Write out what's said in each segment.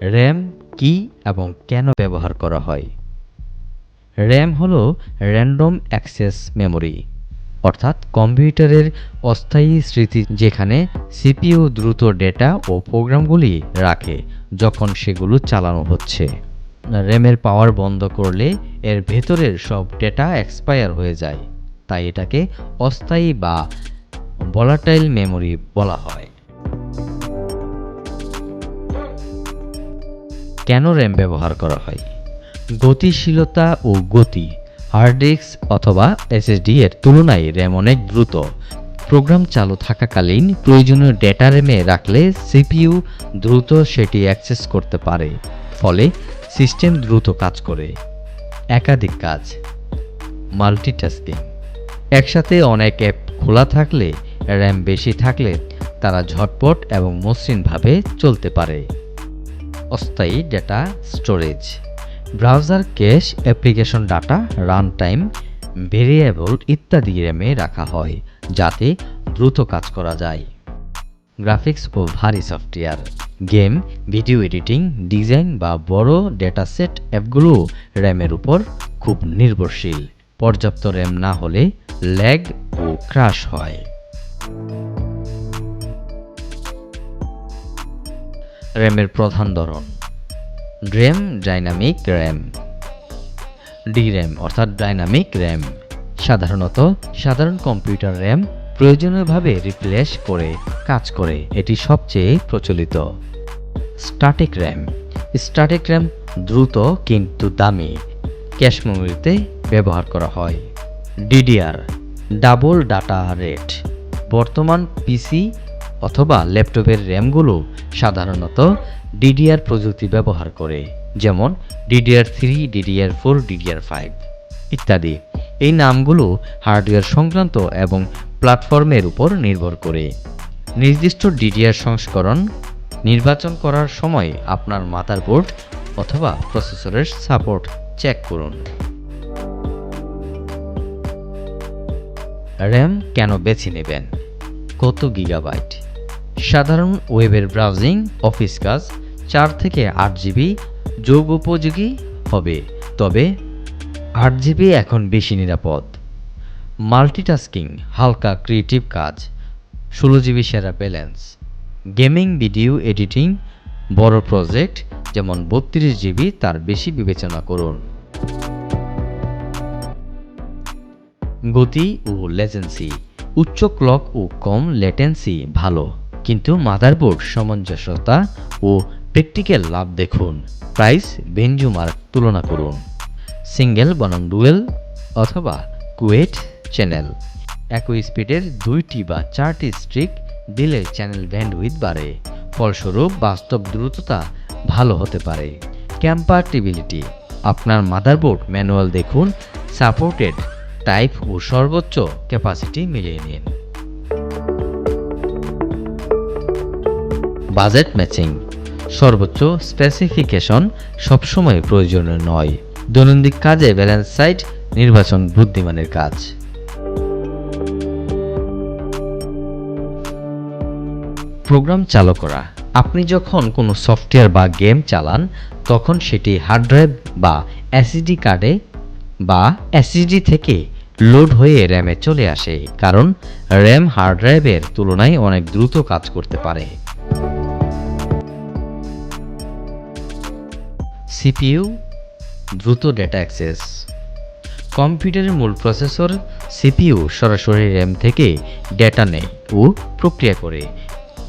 RAM কি এবং কেন ব্যবহার করা হয়? র্যাম হলো র্যান্ডম অ্যাক্সেস মেমরি, অর্থাৎ কম্পিউটারের অস্থায়ী স্মৃতি যেখানে সিপিইউ দ্রুত ডেটা ও প্রোগ্রামগুলি রাখে যখন সেগুলো চালানো হচ্ছে। র্যামের পাওয়ার বন্ধ করলে এর ভেতরের সব ডেটা এক্সপায়ার হয়ে যায়, তাই এটাকে অস্থায়ী বা ভলাটাইল মেমরি বলা হয়। কেন র্যাম ব্যবহার করা হয়? গতিশীলতা ও গতি হার্ড ডিস্ক অথবা এসএসডি এর তুলনায় র্যাম অনেক দ্রুত। প্রোগ্রাম চালু থাকাকালীন প্রয়োজনীয় ডেটা র্যামে রাখলে সিপিইউ দ্রুত সেটি অ্যাক্সেস করতে পারে, ফলে সিস্টেম দ্রুত কাজ করে। একাধিক কাজ মাল্টিটাস্কিং একসাথে অনেক অ্যাপ খোলা থাকলে র্যাম বেশি থাকলে তারা ঝটপট এবং মসৃণভাবে চলতে পারে। অস্থায়ী data storage. Browser cache, application data run time variable ইত্যাদি র্যামে রাখা হয়, যাতে দ্রুত কাজ করা যায়। গ্রাফিক্স ও ভারী software. Game, video editing, design বা বড় ডেটা সেট অ্যাপগুলো র্যামের উপর খুব নির্ভরশীল। পর্যাপ্ত র্যাম না হলে ল্যাগ ও ক্রাশ হয়। র্যামের প্রধান ধরন। RAM, dynamic RAM. ডির্যাম, অর্থাৎ ডাইনামিক র্যাম। সাধারণত সাধারণ কম্পিউটার র্যাম প্রয়োজনীয়ভাবে রিপ্লেস করে, কাজ করে। এটি সবচেয়ে প্রচলিত। Static RAM. স্ট্যাটিক র্যাম দ্রুত কিন্তু দামি। ক্যাশ মেমোরিতে ব্যবহার করা হয়। DDR, double data rate. বর্তমান পিসি অথবা ল্যাপটপের র্যামগুলো সাধারণত ডিডিআর প্রযুক্তি ব্যবহার করে, যেমন DDR three, DDR four, DDR five ইত্যাদি। এই নামগুলো হার্ডওয়্যার সংক্রান্ত এবং প্ল্যাটফর্মের উপর নির্ভর করে। নির্দিষ্ট ডিডিআর সংস্করণ নির্বাচন করার সময় আপনার মাদারবোর্ড অথবা প্রসেসরের সাপোর্ট চেক করুন। র্যাম কেন বেছে নেবেন? কত গিগাবাইট? সাধারণ ওয়েবের ব্রাউজিং, অফিস কাজ, চার থেকে আট জিবি যোগ উপযোগী হবে। তবে আট জিবি এখন বেশি নিরাপদ। মাল্টিটাস্কিং, হালকা ক্রিয়েটিভ কাজ, ষোলো জিবি সেরা ব্যালেন্স। গেমিং, ভিডিও এডিটিং, বড় প্রজেক্ট, যেমন বত্রিশ জিবি, তার বেশি বিবেচনা করুন। গতি ও লেজেন্সি, উচ্চ ক্লক ও কম লেটেন্সি ভালো। কিন্তু মাদারবোর্ড সামঞ্জস্যতা ও প্র্যাকটিক্যাল লাভ দেখুন। প্রাইস বেঞ্জুমার তুলনা করুন। সিঙ্গেল বনাম ডুয়েল অথবা কুয়েট চ্যানেল। একই স্পিডের দুইটি বা চারটি স্ট্রিক দিলে চ্যানেল ব্যান্ডউইথ বাড়ে। ফলস্বরূপ বাস্তব দ্রুততা ভালো হতে পারে। ক্যাম্পার্টিবিলিটি। আপনার মাদারবোর্ড ম্যানুয়াল দেখুন, সাপোর্টেড, টাইপ ও সর্বোচ্চ ক্যাপাসিটি মিলিয়ে নিন। Budget matching. সর্বোচ্চ স্পেসিফিকেশন সবসময় প্রয়োজনীয় নয়। দৈনন্দিন কাজে ব্যালেন্স সাইট নির্বাচন বুদ্ধিমানের কাজ। প্রোগ্রাম চালু করা। আপনি যখন কোনো সফটওয়্যার বা গেম চালান, তখন সেটি হার্ড ড্রাইভ বা এসএসডি কার্ডে বা এসএসডি থেকে লোড হয়ে র্যামে চলে আসে, কারণ র্যাম হার্ড ড্রাইভের তুলনায় অনেক দ্রুত কাজ করতে পারে। সিপিইউ দ্রুত ডেটা অ্যাক্সেস। কম্পিউটারের মূল প্রসেসর সিপিইউ সরাসরি র্যাম থেকে ডেটা নেয় ও প্রক্রিয়া করে।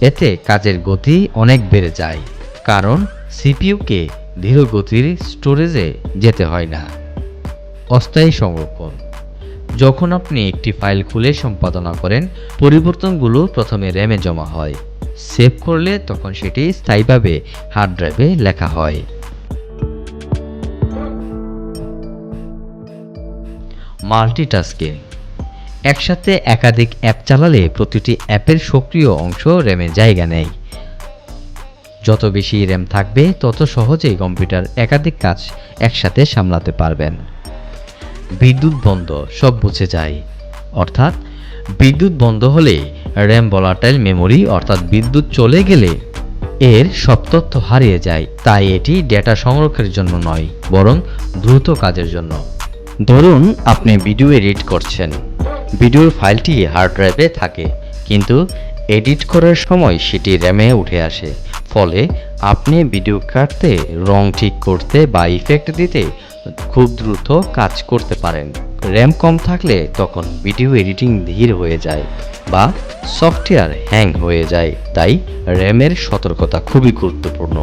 এতে কাজের গতি অনেক বেড়ে যায়, কারণ সিপিইউকে ধীর গতির স্টোরেজে যেতে হয় না। অস্থায়ী সংরক্ষণ। যখন আপনি একটি ফাইল খুলে সম্পাদনা করেন, পরিবর্তনগুলো প্রথমে র্যামে জমা হয়। সেভ করলে তখন সেটি স্থায়ীভাবে হার্ড ড্রাইভে লেখা হয়। মাল্টিটাস্কিং একসাথে একাধিক অ্যাপ চালালে প্রতিটি অ্যাপের সক্রিয় অংশ র্যামে জায়গা নেয়। যত বেশি র্যাম থাকবে, তত সহজেই কম্পিউটার একাধিক কাজ একসাথে সামলাতে পারবেন। বিদ্যুৎ বন্ধ সব বুঝে যায়। অর্থাৎ, বিদ্যুৎ বন্ধ হলে র্যাম ভলাটাইল মেমোরি, অর্থাৎ বিদ্যুৎ চলে গেলে এর সব তথ্য হারিয়ে যায়। তাই এটি ডেটা সংরক্ষণের জন্য নয়, বরং দ্রুত কাজের জন্য। ধরুন আপনি ভিডিও এডিট করছেন। ভিডিওর ফাইলটি হার্ড ড্রাইভে থাকে, কিন্তু এডিট করার সময় সেটি র্যামে উঠে আসে। ফলে আপনি ভিডিও কাটতে রং ঠিক করতে বা ইফেক্ট দিতে খুব দ্রুত কাজ করতে পারেন। র্যাম কম থাকলে তখন ভিডিও এডিটিং ধীর হয়ে যায় বা সফটওয়্যার হ্যাং হয়ে যায়। তাই র্যামের সতর্কতা খুবই গুরুত্বপূর্ণ।